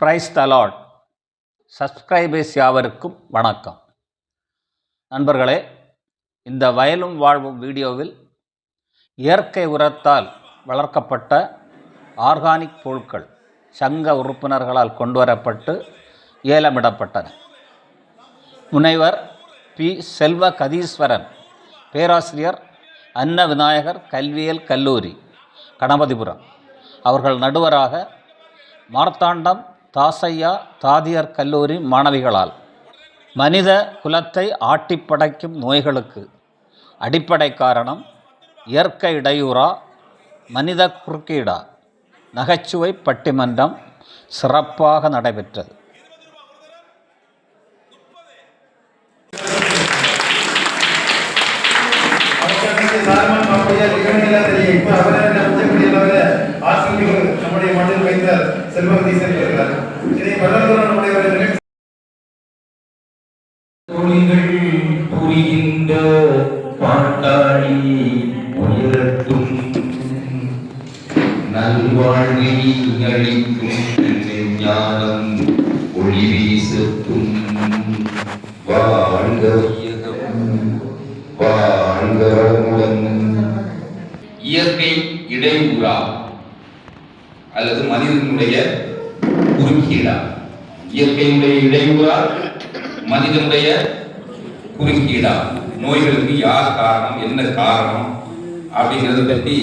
Price தலாட் subscribers யாவருக்கும் வணக்கம். நண்பர்களே இந்த வயலும் வாழ்வும் வீடியோவில் இயற்கை உரத்தால் வளர்க்கப்பட்ட ஆர்கானிக் பொருட்கள் சங்க உறுப்பினர்களால் கொண்டுவரப்பட்டு ஏலமிடப்பட்டன. முனைவர் பி. செல்வ கதீஸ்வரன் பேராசிரியர் அன்ன விநாயகர் கல்வியியல் கல்லூரி கணபதிபுரம். அவர்கள் நடுவராக மார்த்தாண்டம் தாசையா தாதியர் கல்லூரி மாணவிகளால். மனித குலத்தை ஆட்டிப்படைக்கும் நோய்களுக்கு அடிப்படை காரணம் இயற்கை இடையூறா மனித குறுக்கீடா. நகைச்சுவை பட்டிமன்றம் சிறப்பாக நடைபெற்றது. அவர்களுக்கு சாலமன் நிகழ்நிலை ஆசிரியர் நம்முடைய மண்ணில் வைத்த செல்வகதி செல்கிறார் இதை வளர்ந்து நம்முடைய புரிகின்ற பாட்டாளி நல்வாழ்வை அளிக்கும் ஞானம் ஒளி வீசத்தும் வாழ்க வாழ்க இயற்கை இடையூறா? மனிதனுடைய குறுக்கீடா? இயற்கையினுடைய இடையூறா? மனிதனுடைய குறுக்கீடா? நோய்களுக்கு யார் காரணம்? என்ன காரணம்? அப்படிங்கிறத பற்றி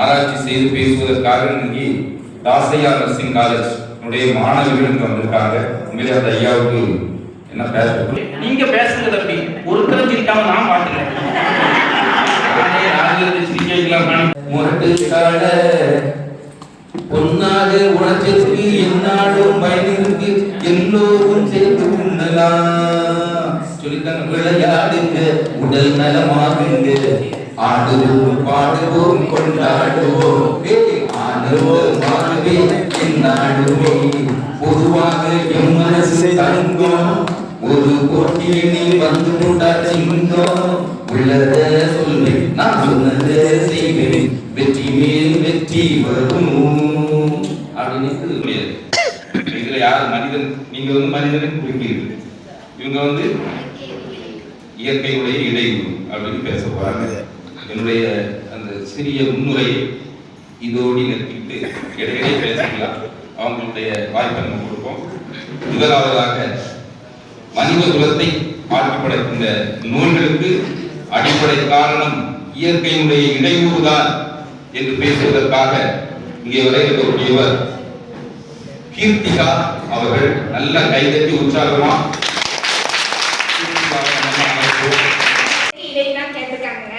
ஆராய்ச்சி செய்து பேசுவதற்காக இன்னைக்கு தாசையா நர்சிங் காலேஜ் உடைய மாணவர்கள் இங்க வந்திருக்காங்க. உண்மையிலே அந்த ஐயாவுக்கு என்ன நீங்க பேசுறது அப்படி ஒருத்தரும் சிரிக்காம நான் முரட்டு கால பொன்னாக உணர்ச்சிக்கு என்னாலும் பயனிருக்கு எல்லோரும் சேர்ந்து உண்ணலாம். சொல்லித்தாங்க விளையாடுங்க உடல் நலமாகுங்க. ஆடுவோம் பாடுவோம் கொண்டாடுவோம். ஏய், ஆடுவோம் ஆடுவே என்னாடுவே பொதுவாக எம் மனசு தங்கும். ஒரு போட்டியில் வந்து கொண்டா சிங்கம். உள்ளத சொல்லு நான் சொன்னதை செய்வேன். மேல் வரும் அப்படின்னு முடியாது இதுல யார் மனிதன்? நீங்க வந்து மனிதனுக்கு குறிப்பீர்கள் இவங்க வந்து இயற்கையுடைய இடையூறு அப்படின்னு பேச போறாங்க. என்னுடைய அந்த சிறிய முன்னுரையை இதோடி நிறுத்திட்டு இடையிலே பேசிக்கலாம். அவங்களுடைய வாய்ப்பை நம்ம கொடுப்போம். முதலாவதாக மனித குலத்தை ஆட்டி நோய்களுக்கு அடிப்படை காரணம் இயற்கையுடைய இடையூறுதான். என்று பேசுவதற்காக இங்கே வரை இருக்கக்கூடியவர் கீர்த்திகா அவர்கள் நல்ல கைதட்டி உற்சாகமா கீர்த்திகாவை நம்ம அழைப்போம். இடைதான் கேட்டிருக்காங்க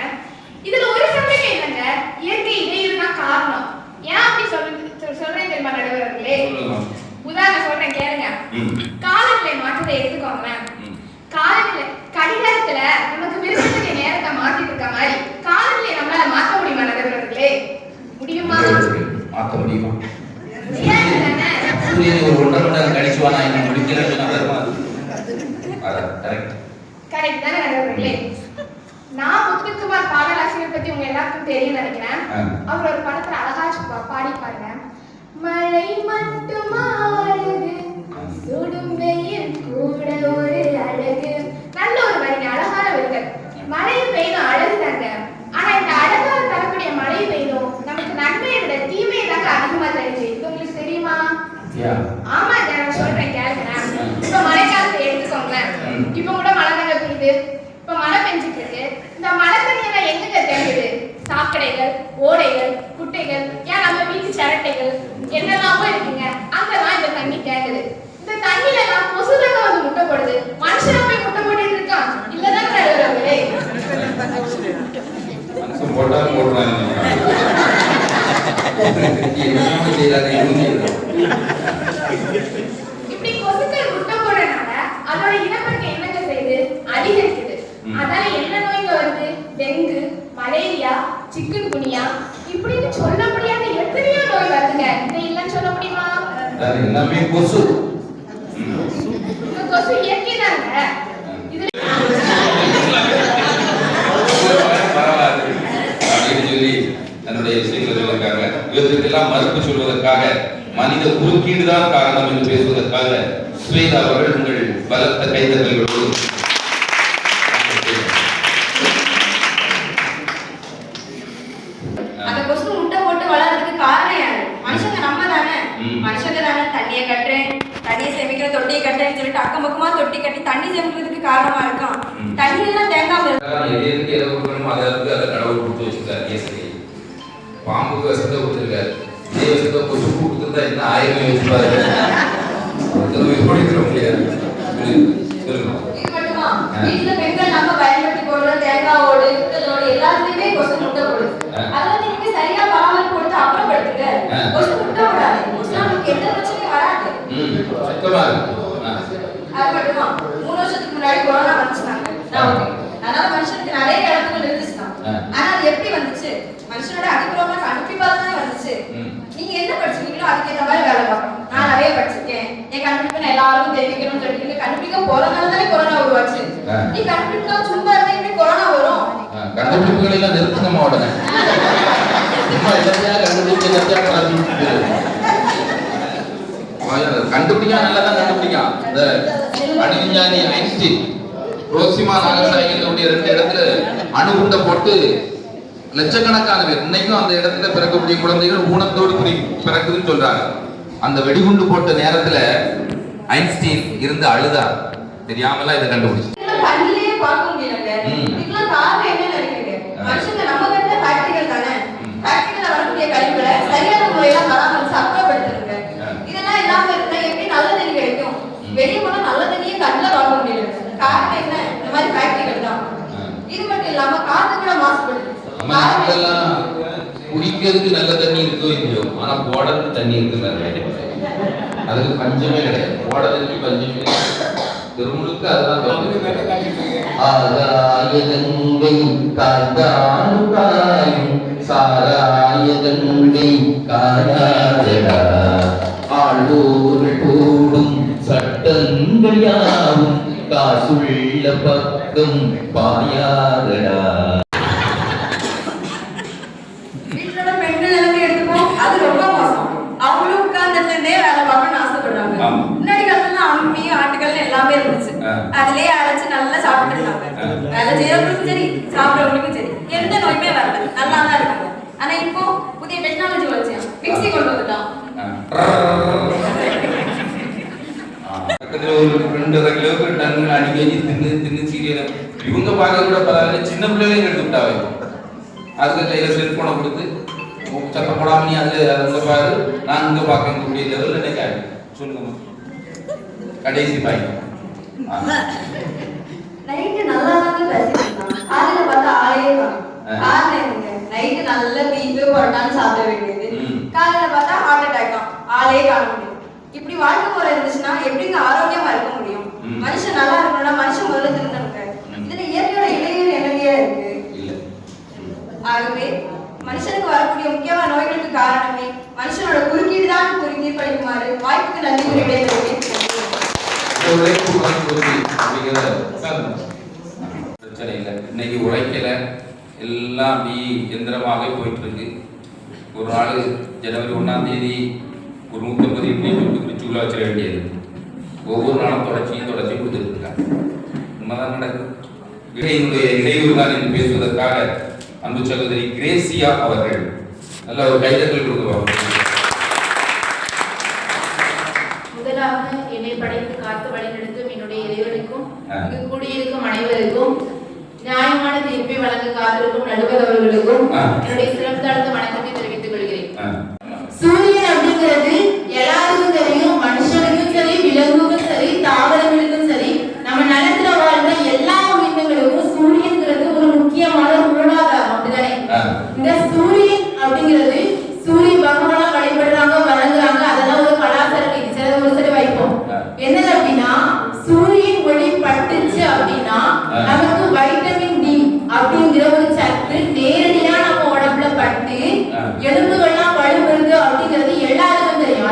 இதுல ஒரு சந்தேகம் இல்லைங்க இயற்கை இடையூறு தான் காரணம் ஏன் அப்படி சொல்றது சொல்- சொல்றேன் தெரியுமா நடுவர்களே சொல்லலாம். உதாரணம் சொல்றேன் கேளுங்க ம். காலநிலை மாற்றத்தை எடுத்துக்கோங்களேன் ம். காலநிலை கடிகாரத்துல நமக்கு விருப்பத்துக்கு நேரத்தை மாத்திட்டு இருக்க மாதிரி காலநிலை நம்மளால மாத்த முடியுமா நடுவர்களே முடியுமா மாற்ற முடியுமா? சூரியன் ஒரு ஒன்றரை மணி நேரம் கழிச்சு வா நான் இன்னும் முடிக்கிறேன்னு சொன்னா வருமா கரெக்ட் கரெக்ட் தானே நடுவர்களே நான் முத்துக்குமார் பாடலாசிரியர் பத்தி உங்க எல்லாருக்கும் தெரியும் நினைக்கிறேன். அவர் ஒரு படத்துல அழகா பாடி பாருங்க. மழை மட்டும் ஆடுது சுடும் வெயில் கூட ஒரு அழகு. நல்ல ஒரு வரிங்க அழகான வரிகள். மழை பெய்தும் அழகு தாங்க ஆனா இந்த அழகாக தரக்கூடிய மழை பெய்தும் நமக்கு நன்மையை விட தாங்க அதிகமா தருது இது உங்களுக்கு தெரியுமா? நான் சொல்றேன் கேளுங்க இப்ப மழைக்காலத்தை எடுத்துக்கோங்களேன். இப்ப கூட மழை தாங்க பெய்யுது. இப்ப மழை பெஞ்சிட்டு இருக்கு. இந்த மழை தண்ணியெல்லாம் எங்கங்க தேங்குது? சாக்கடைகள் ஓடைகள் குட்டைகள் ஏன் நம்ம வீட்டு சிரட்டைகள் என்னெல்லாமோ இருக்குங்க. அங்கதான் இந்த தண்ணி தேங்குது. இந்த தண்ணியில எல்லாம் கொசு தாங்க வந்து முட்டை போடுது. மனுஷனா போய் முட்டை போட்டுட்டு இருக்கான். இல்லதான் போட்டாலும் போடுறாங்க. டெங்கு மலேரியா சிக்கன் குனியா இப்படின்னு சொல்ல முடியாத எத்தனையோ நோய் வருதுங்க. சொல்ல முடியுமா? எல்லாமே கொசு. கொசு இயற்கை தாங்க இதுல பரவாயில்ல அப்படின்னு சொல்லி தன்னுடைய விஷயங்களை சொல்லியிருக்காங்க இவற்றுக்கெல்லாம் மறுப்பு சொல்வதற்காக மனித குறுக்கீடு தான் காரணம் என்று பேசுவதற்காக ஸ்வேதா அவர்கள் உங்கள் பலத்த சேமிக்கிற தொட்டியை கட்டுறேன்னு சொல்லிட்டு அக்கம் பக்கமா தொட்டி கட்டி தண்ணி சேமிக்கிறதுக்கு காரணமா இருக்கான். தண்ணி எல்லாம் தேங்காம இருக்கு எது அதை கடவுள் கொடுத்து வச்சிருக்காரு. பாம்புக்கு விஷத்தை கொடுத்துருக்காரு. இதே விஷத்தை கொசு கொடுத்துருந்தா என்ன ஆயிரம் வச்சுப்பாரு கொடுத்துட முடியாது. மூணு வருஷத்துக்கு முன்னாடி கொரோனா வந்துச்சுனாங்க. அதனால மனுஷனுக்கு நிறைய இழப்புகள் இருந்துச்சுதான். ஆனா அது எப்படி வந்துச்சு? மனுஷனோட அதிபூர்வமா கண்டுபிடிப்பால தான் வந்துச்சு ம். நீங்க என்ன படிச்சிருக்கீங்களோ அதுக்கேற்ற மாதிரி வேலை பார்க்கணும் நான் நிறைய படிச்சிருக்கேன் என் கண்டுபிடிப்பை நான் எல்லாருக்கும் தெரிவிக்கணும்னு சொல்லிட்டு கண்டுபிடிக்க தானே கொரோனா உருவாச்சு. ஆ. நீ கண்டுபிடிக்கலாம் சும்மா இருந்தா எப்படி கொரோனா வரும்? ஆ, கண்டுபிடிப்புகளை எல்லாம் நிறுத்தணுமா உடனே கண்டுபிடிக்கா நல்லா தான் கண்டுபிடிக்கான் இந்த அணுவிஞ்ஞானி ஐன்ஸ்டீன் ரோசிமா நாகசாயிகளுடைய ரெண்டு இடத்துல அணுகுண்டை போட்டு லட்சக்கணக்கான பேர் இன்னைக்கும் அந்த இடத்துல பிறக்கக்கூடிய குழந்தைகள் ஊனத்தோடு பிறி- பிறக்குதுன்னு சொல்றாங்க. அந்த வெடிகுண்டு போட்ட நேரத்துல ஐன்ஸ்டீன் இருந்து அழுதார் தெரியாமலாம் இதை கண்டுபிடிச்சு. வெளியே போனா நல்ல தண்ணியே கண்ணில் பார்க்க முடியல. காரணம் என்ன? இந்த மாதிரி ஃபேக்டரிகள் தான். இது மட்டும் இல்லாம காத்து கூட மாசுபடுது. குடிக்கிறதுக்கு நல்ல தண்ணி இருக்கோ இல்லையோ? ஆனா போடுறதுக்கு தண்ணி இருக்கு நிறைய அதுக்கு பஞ்சமே கிடையாது. போடுறதுக்கு பஞ்சமே. திருமுழுக்க அதுதான் காய்ந்தானு காயும் சாராயகங்கை காயாதடா ஆளோர்கள் கூடும் சட்டங்கள் யாவும் காசுள்ள பக்கம் பாயாதடா வீட்டுல உள்ள பெண்கள் எல்லாமே எடுத்துப்போம் அது ரொம்ப மோசம் அவங்களும் உட்கார்ந்துட்டு இருந்தே வேலை பார்க்கணும்னு ஆசைப்படுறாங்க ஆமா. முன்னாடி காலத்துல அம்மி ஆட்டுகள் எல்லாமே இருந்துச்சு ஆ. அதுலயே அரைச்சு நல்லா சாப்பிட்டு இருந்தாங்க ஆ. வேலை செய்யறவங்களுக்கும் சரி சாப்பிடறவங்களுக்கும் சரி எந்த நோயுமே வரல நல்லா தான் இருக்காங்க ஆனா இப்போ புதிய டெக்னாலஜி வளர்ச்சியா? மிக்ஸி கொண்டு வந்துட்டான். பக்கத்துல ஒரு ரெண்டரை கிலோமீட்டர் டன்னு அடிக்க தின்னு தின்னு சீரியல. இவங்க பார்க்க கூட பரவாயில்ல. சின்ன பிள்ளைகளையும் எடுத்து விட்டாவே. அதுக்கு கையில செல்போனை கொடுத்து சத்தம் போடாம நீ அதுல அங்க பாரு. நான் இங்க பார்க்க கூடிய லெவலில் நினைக்காது சொல்லுங்க கடைசி பாய். நைட்டு நல்லா தான் பேசிட்டு காலையில பார்த்தா ஆளையே காணும். ஆ. காரணம் என்னங்க நைட்டு நல்ல பீஃபு பரோட்டான்னு சாப்பிட வேண்டியது. காலையில பார்த்தா ஹார்ட் அட்டாக் தான் ஆளே காண முடியும் இப்படி வாழ்க்கை முறை இருந்துச்சுன்னா எப்படிங்க ஆரோக்கியமா இருக்க முடியும். மனுஷன் நல்லா இருக்கணும்னா மனுஷன் முதல்ல திருந்தணுங்க ம். இதுல இயற்கையோட இடையூறு என்னையா இருக்கு ஆகவே மனுஷனுக்கு வரக்கூடிய முக்கியமான நோய்களுக்கு காரணமே மனுஷனோட குறுக்கீடு தான் குறுக்கீடு படிக்குமாறு வாய்ப்புக்கு நன்றி உட்கார்ந்து. பிரச்சனை இல்லை இன்னைக்கு உழைக்கல எல்லாம் அப்படி எந்திரமாக போயிட்டு இருக்கு ஒரு நாள் ஜனவரி ஒன்றாம் தேதி ஒரு நூற்றம்பது இட்லி சுட்டு பிடிச்சுக்குள்ள வச்சிட வேண்டியது. ஒவ்வொரு நாளும் தொடர்ச்சியும் தொடச்சி கொடுத்துருக்காங்க. உண்மைதான் நடக்கும் இடையினுடைய இடையூறுதான் என்று பேசுவதற்காக அன்பு சகோதரி கிரேசியா அவர்கள் நல்ல ஒரு கைதர்கள் கொடுக்குறோம் முதலாக என்னை படைத்து காத்து வழிநடத்தும் என்னுடைய இறைவனுக்கும் ஆ. இங்கு கூடியிருக்கும் அனைவருக்கும் நியாயமான தீர்ப்பை காத்திருக்கும் நடுவர் அவர்களுக்கும். என்னுடைய சிறப்பு தாழ்ந்த வணக்கத்தை தெரிவித்துக் கொள்கிறேன். சூரியன் அப்படிங்கிறது எல்லாருக்கும் தெரியும் மனுஷனுக்கும் சரி விலங்குக்கும் சரி தாவரங்களுக்கும் சரி நம்ம நிலத்துல வாழ்ற எல்லா உயிரினங்களுக்கும் சூரியன்கிறது ஒரு முக்கியமான மூலாதாரம் அப்படிதானே. இந்த சூரியன் அப்படிங்கிறது சூரிய பகவானா வழிபடுறாங்க வணங்குறாங்க அதெல்லாம் ஒரு கலாச்சார ரீதி சரி அதை ஒரு சரி வைப்போம் ஆ. என்னது அப்படின்னா சூரியன் ஒளி பட்டுச்சு அப்படின்னா ஆ. நமக்கு வைட்டமின் டி அப்படிங்கிற ஒரு சத்து நேரடியா நம்ம உடம்புல பட்டு ஆ. எலும்புகள்லாம் வலுவுறுது அப்படிங்கிறது எல்லாருக்கும் தெரியும்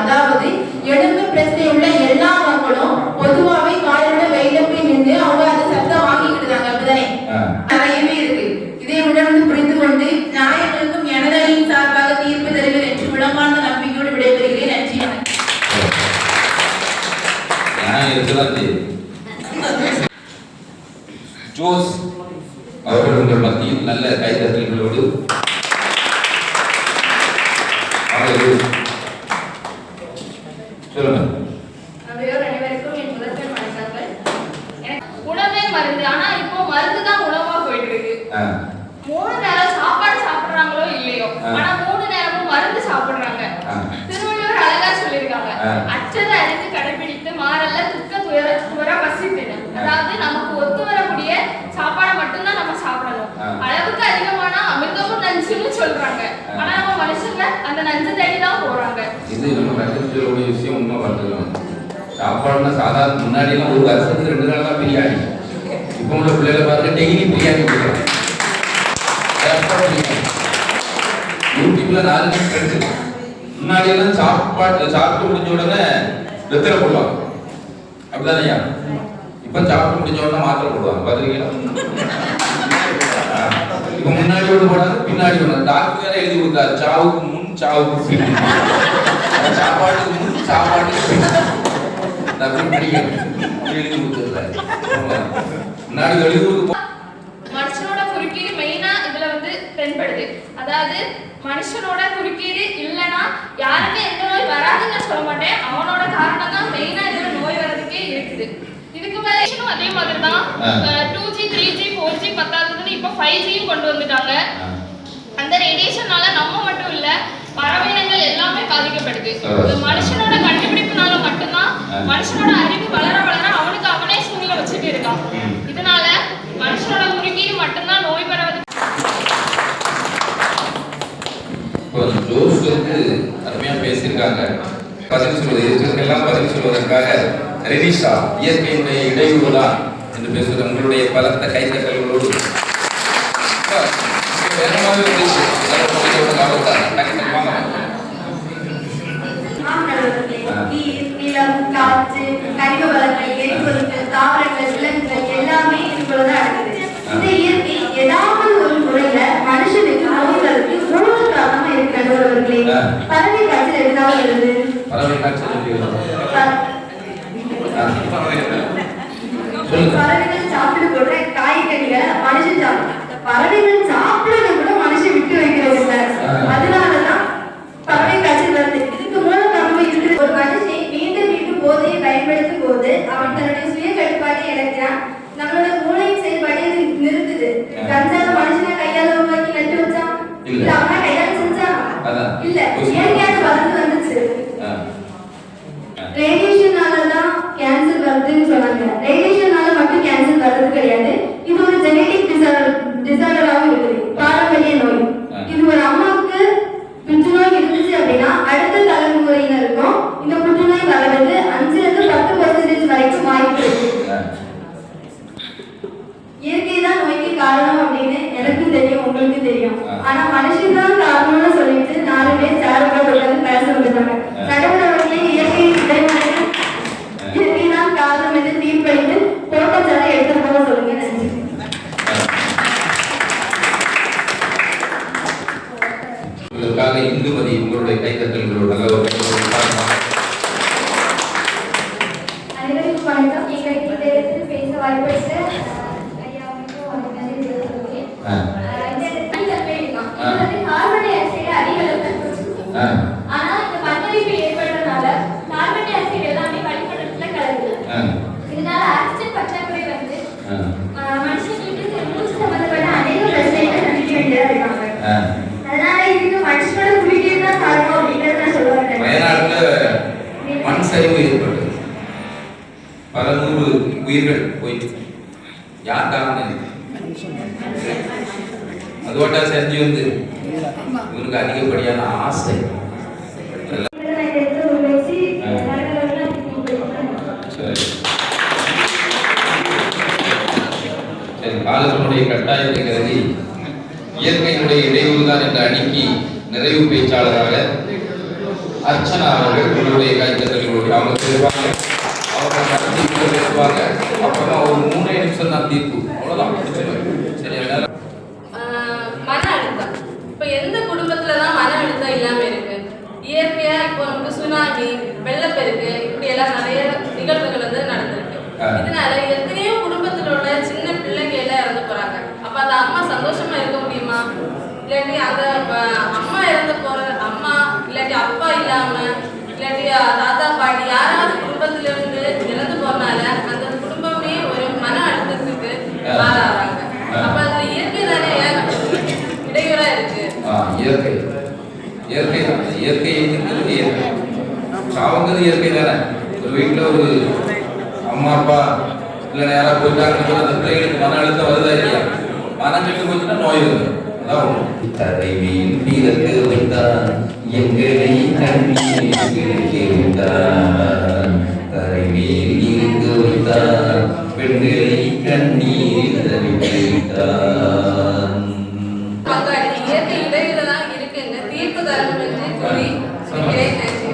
நியாயம் இருக்குதான் செய்யுது ஜோஸ் அவர்கள் உங்கள் மத்தியில் நல்ல கைதட்டல்களோடு அவர்கள் சொல்லுங்க அவையோர் அனைவருக்கும் என் முதற்கண் வணக்கங்கள் எனக்கு உணவே மருந்து ஆனா இப்போ மருந்து தான் உணவா போயிட்டு இருக்கு ஆ, மூணு நேரம் சாப்பாடு சாப்பிடுறாங்களோ இல்லையோ ஆ. ஆனா மூணு நேரமும் மருந்து சாப்பிடுறாங்க ஆ. திருவள்ளுவர் அழகா சொல்லியிருக்காங்க ஆ. அச்சதை அறிந்து கடைபிடித்து மாறல்ல துக்க துயர துவர பசித்தின அதாவது நமக்கு ஒத்து வரக்கூடிய சாப்பாடை மட்டும்தான் நம்ம சாப்பிடணும் ஆ. அளவுக்கு அதிகமான அமிர்தமும் நஞ்சுன்னு சொல்றாங்க ஆ. ஆனா நம்ம மனுஷங்க அந்த நஞ்சு தேடி தான் போறாங்க இது நம்ம கற்றுக்கூடிய விஷயம் உண்மை பார்த்துக்கலாம் சாப்பாடுனா சாதாரண முன்னாடிலாம் ஒரு வருஷத்துக்கு ரெண்டு நாள் தான் பிரியாணி இப்போ உள்ள பிள்ளைகளை பாருங்க டெய்லி பிரியாணி யூடியூப்ல நாலு நிமிஷம் கிடைக்குது முன்னாடி எல்லாம் சாப்பாடு சாப்பிட்டு முடிஞ்ச உடனே வெத்தலை போடுவாங்க. அப்படிதானையா இப்ப சாப்பிட்டு முடிஞ்ச உடனே மாத்திரை போடுவாங்க. பாத்துருக்கீங்களா இப்ப முன்னாடி ஒன்று போடாது பின்னாடி ஒன்று டாக்டர் வேற எழுதி கொடுத்தாரு சாவுக்கு முன் சாவுக்கு பின். சாப்பாட்டுக்கு முன் சாப்பாட்டுக்கு பின். நான் எழுதி மனுஷனோட குறுக்கீடு மெயினா இதுல வந்து தென்படுது. அதாவது மனுஷனோட குறுக்கீடு இல்லைன்னா யாருமே எந்த நோய் வராதுன்னு சொல்ல மாட்டேன். அவனோட காரணம் தான் மெயினா இதுல நோய் வர்றதுக்கே இருக்குது. இதுக்கு மேல இன்னும் அதே மாதிரி தான். Two G three G four G பத்தாததுன்னு இப்போ ஃபைவ் ஜியும் கொண்டு வந்துட்டாங்க. அந்த ரேடியேஷனால நம்ம மட்டும் இல்ல பறவையினங்கள் எல்லாமே பாதிக்கப்படுது. மனுஷனோட ஆ. மனுஷனோட அறிவு வளர வளர அவனுக்கு அவனே சூழ்நிலை வச்சுட்டு இருக்கான். இதனால மனுஷனோட குறுக்கீடு மட்டும்தான் நோய் பரவது ஜோஸ் வந்து அருமையா பேசியிருக்காங்க. பதில் சொல்வது இருக்கிறதுக்கெல்லாம் பதில் சொல்வதற்காக ரெனிஷா இயற்கையினுடைய இடையூறு தான் என்று பேசுவது உங்களுடைய பலத்த கைத்தட்டல்களோடு தாவரங்கள் விலங்குகள் எல்லாமே இதுக்குள்ளதான் அடங்குது இந்த இயற்கை ஏதாவது ஒரு முறையில மனுஷனுக்கு நோய்களுக்கு மூல காரணமா இருக்கிறது அவர்களே ஆ. பறவை காய்ச்சல் எதனால வருது? பறவை காய்ச்சல் எப்படி வரும்? ப- ஆ. சொல்லுங்க பறவைகள் சாப்பிட்டு போடுற காய்கறிகளை மனுஷன் சாப்பிடும் பறவைகள் சாப்பிடுறத கூட மனுஷன் விட்டு வைக்கிறது இல்ல ஆ. அதனாலதான் பறவை காய்ச்சல் வருது இதுக்கு மூல காரணமா இருக்குது ஒரு மனுஷன் மீண்டும் மீண்டும் போதையை பயன்படுத்தும் போது அவன் தன்னுடைய சுய கட்டுப்பாட்டை இழக்கிறான் நம்மளோட மூளையின் செயல்பாட்டை இது நிறுத்துது ஆ. கஞ்சாவை மனுஷனை கையால உருவாக்கி நட்டு வச்சான் இல்ல. இல்ல அவனா கையால செஞ்சான் அதான். இல்ல. இயற்கையான வளர்ந்து வந்துச்சு. ரேடியேஷனால தான் கேன்சர் வருதுன்னு சொன்னாங்க ரேடியேஷனால மட்டும் கேன்சர் வர்றது கிடையாது இது ஒரு ஜெனடிக் டிசார்டராகவும் இருக்குது பாரம்பரிய நோய் ஆ. இது ஒரு அம்மாவுக்கு புற்றுநோய் இருந்துச்சு அப்படின்னா அடுத்த தலைமுறையினருக்கும் இந்த புற்றுநோய் வர்றது அஞ்சுல இருந்து பத்து பர்சன்டேஜ் வரைக்கும் வாய்ப்பு இருக்கு ஆ. இயற்கை தான் நோய்க்கு காரணம் அப்படின்னு எனக்கும் தெரியும் உங்களுக்கும் தெரியும் ஆ. ஆனா மனுஷன் தான் காரணம்னு சொல்லிட்டு நாலு பேர் சேர் போட்டு உட்கார்ந்து பேச விடுறாங்க ஆ. கடவுள் அவர்களே இயற்கை இறைவனுக்கு இயற்கை தான் காரணம் என்று தீர்ப்பளித்து தோட்டச்சாலை எடுத்து போக சொல்லுங்க நன்றி இதற்காக இந்துமதி உங்களுடைய கைத்தட்டல்களோடு நல்ல ஒரு கைத்தட்டல் அனைவருக்கும் வணக்கம் எங்களுக்கு இந்த இடத்தில் பேச வாய்ப்பளித்த ஐயாவுக்கும் வணக்கம் தெரிவித்துக் ஆ. இந்த தனித்தன்மை இருக்கான் ஆ. இது வந்து கார்பன் டை ஆக்சைடு அதிக அளவுல சுற்றுது. ஆ. ஆனா இந்த மண்ணரிப்பு ஏற்படுறதுனால கார்பன் டை ஆக்சைடு எல்லாமே வளிமண்டலத்துல கலக்குது ஆ. இதனால ஆக்சிஜன் பற்றாக்குறை வந்து ஆ. ஆஹ், மனுஷங்களுக்கு மூச்சு சம்பந்தப்பட்ட அநேக பிரச்சனைகளை சந்திக்க வேண்டியதா இருக்காங்க ஆ. அதனால இதுக்கு மனுஷனோட குடிநீர் தான் காரணம் அப்படிங்கறத நான் சொல்ல வரேன் வயநாட்டுல மண் சரிவு ஏற்பட்டது பல நூறு உயிர்கள் போயிட்டு யார் காரணம் இது? அதுவாட்டா செஞ்சு வந்து இவனுக்கு அதிகப்படியான ஆசை நான் இந்த இடத்துல உருவாக்கி ஆ. இவருக்கு அதிகப்படியான சரி காலத்தினுடைய கட்டாயத்தை கருதி இயற்கையினுடைய இடையூறுதான் என்ற அணிக்கு நிறைவு பேச்சாளராக அர்ச்சனா அவர்கள் உங்களுடைய கைத்தட்டல்களுடைய அவங்க பேசுவாங்க அவங்க நடத்தி பேசுவாங்க அப்புறமா ஒரு மூணே நிமிஷம் தான் தீர்ப்பு. அவ்வளவுதான். சரி அதனால ஆஹ் மன அழுத்தம் இப்போ எந்த குடும்பத்துல தான் மன அழுத்தம் இல்லாம இருக்கு இயற்கையா இப்போ நமக்கு சுனாமி வெள்ளப்பெருக்கு இப்படி எல்லாம் நிறைய நிகழ்வுகள் வந்து நடக்குது இதனால எத்தனையோ குடும்பத்துல உள்ள சின்ன பிள்ளைங்க எல்லாம் இறந்து போறாங்க. அப்ப அந்த அம்மா சந்தோஷமா இருக்க முடியுமா? இல்லாட்டி அந்த அம்மா இறந்து போற அம்மா இல்லாட்டி அப்பா இல்லாம இல்லாட்டி தாத்தா பாட்டி யாராவது குடும்பத்துல இருந்து இறந்து போறனால அந்த குடும்பமே ஒரு மன அழுத்தத்துக்கு ஆளாறாங்க அப்ப அதுல இயற்கை தானே ஏன் இடையூறா இருக்கு ஆ, இயற்கை இயற்கை தான் இயற்கை இருக்கிறது இயற்கை சாவுங்கிறது இயற்கை தானே ஒரு அம்மா அப்பா இல்லை நேராக போயிட்டாங்கன்னு அந்த பிள்ளைகளுக்கு மன அழுத்தம் வருதா இல்லையா? மனம் கெட்டு போச்சுன்னா நோய் வைத்தான் எங்களை கண்ணீர் இருக்க வைத்தான் பெண்களை கண்ணீர் இயற்கை இடையில தான் இருக்குன்னு தீர்ப்பு தரணும் என்று கூறி முடிக்கிறேன் நன்றி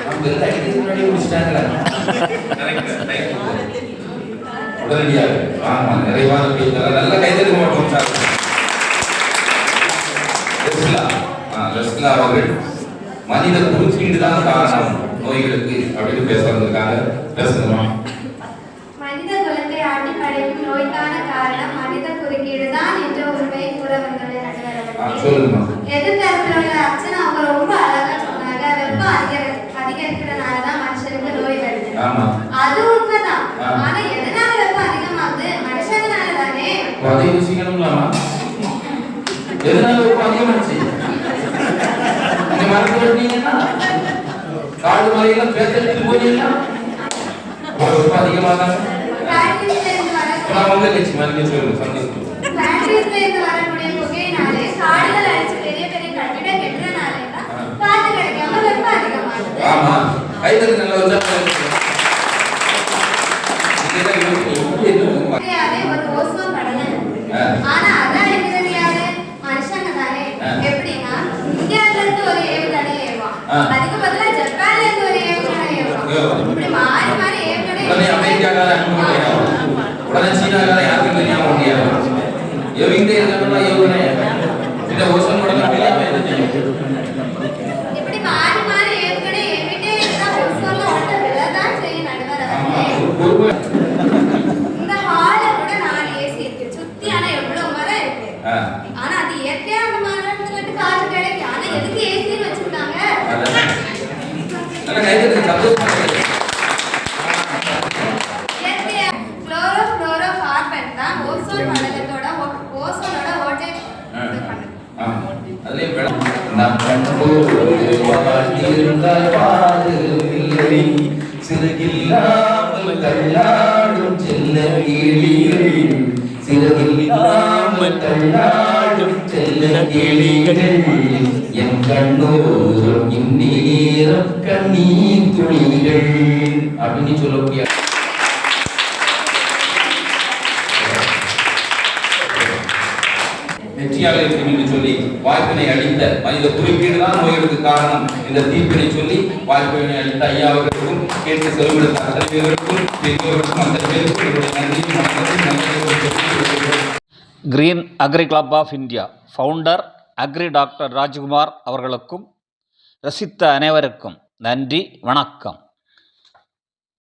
நம்ம எல்லாம் அடிக்கிறதுக்கு முன்னாடி முடிச்சிட்டாங்களா உடனடியாக. ஆமா நிறைவான பேச்சாளர் நல்ல கைதெழுக்க மாட்டோம் சார். ரெஸ்லா. ஆ, அவர்கள் மனித குறுக்கீடு தான் காரணம் நோய்களுக்கு அப்படின்னு பேச வந்திருக்காங்க. பேசணுமா மனித குலத்தை ஆட்டி படைக்கும் நோய்க்கான காரணம் மனித குறுக்கீடு தான் என்ற உண்மையை கூற வந்துள்ள ஆ, நடுவர் சொல்லுங்கம்மா எதிர்த்தரப்புல உள்ள அர்ச்சனா அவங்க ரொம்ப அழகா சொன்னாங்க வெப்பம் அதிகரி அதிகரிக்கிறதுனால தான் மனுஷனுக்கு நோய் வருது ஆமா அது உண்மைதான் ஆ. ஆனா எதனால வெப்பம் அதிகமாகுது மனுஷங்கனால தானே அதை யோசிக்கணுங்களாமா எதனால ரொம்ப அதிகமாச்சு நீங்க மறந்து விட்டீங்கன்னா காடு மலையெல்லாம் பேசெடுத்து போனீங்கன்னா ரொம்ப அதிகமாக நான் வந்து சொல்லுங்க சந்தோஷம் ஆமா கைதறி நல்லா இதெல்லாம் யோசிக்கணும். ஆனா அதை அழிக்கிறது யாரு மனுஷங்க தானே ஆ. எப்படின்னா இந்தியால இருந்து ஒரு ஏவுகணை ஏவுவான் ஆ. அதுக்கு பதிலா ஜப்பான்ல இருந்து ஒரு ஏவுகணை ஏவுவான் ஏவுவான். இப்படி மாறி மாறி ஏவுகணை உடனே அனுப்ப முடியாது உடனே சீனாக்கார யாருக்கும் தெரியாம முடியாது எவங்கிட்ட இருக்கணும்னா எவனே இந்த ஓசன் படம் தெரியாம என்ன செய்யும் கூட ஏசி ஆனா அது இயற்கையா அந்த மரத்துக்கிட்ட காற்று கிடைக்கும் ஆனா எதுக்கு ஏசின்னு வச்சிருக்காங்க வாழ்ந்திருந்தால் பாடுமில்லை சிறகில்லாமல் கல்லாடும் செல்ல கிளிகள் சிறகில்லாமல் கல்லாடும் செல்ல கிளிகள் என் கண்ணோரம் இந்நேரம் கண்ணீர் துளிகள். அப்படின்னு சொல்லக்கூடிய வெற்றியாக இருக்கும் என்று சொல்லி வாய்ப்பினை அளித்த இந்த குறுக்கீடு தான் நோய்களுக்கு காரணம் இந்த தீர்ப்பினை சொல்லி வாய்ப்பினை அளித்த ஐயா அவர்களுக்கும் கேட்டு செலவிடுத்த அத்தனை பேருக்கும் பெரியவர்களுக்கும் அத்தனை பேருக்கும் என்னுடைய green agri club of India founder agri doctor Rajkumar அவர்களுக்கும் ரசித்த அனைவருக்கும் நன்றி வணக்கம்.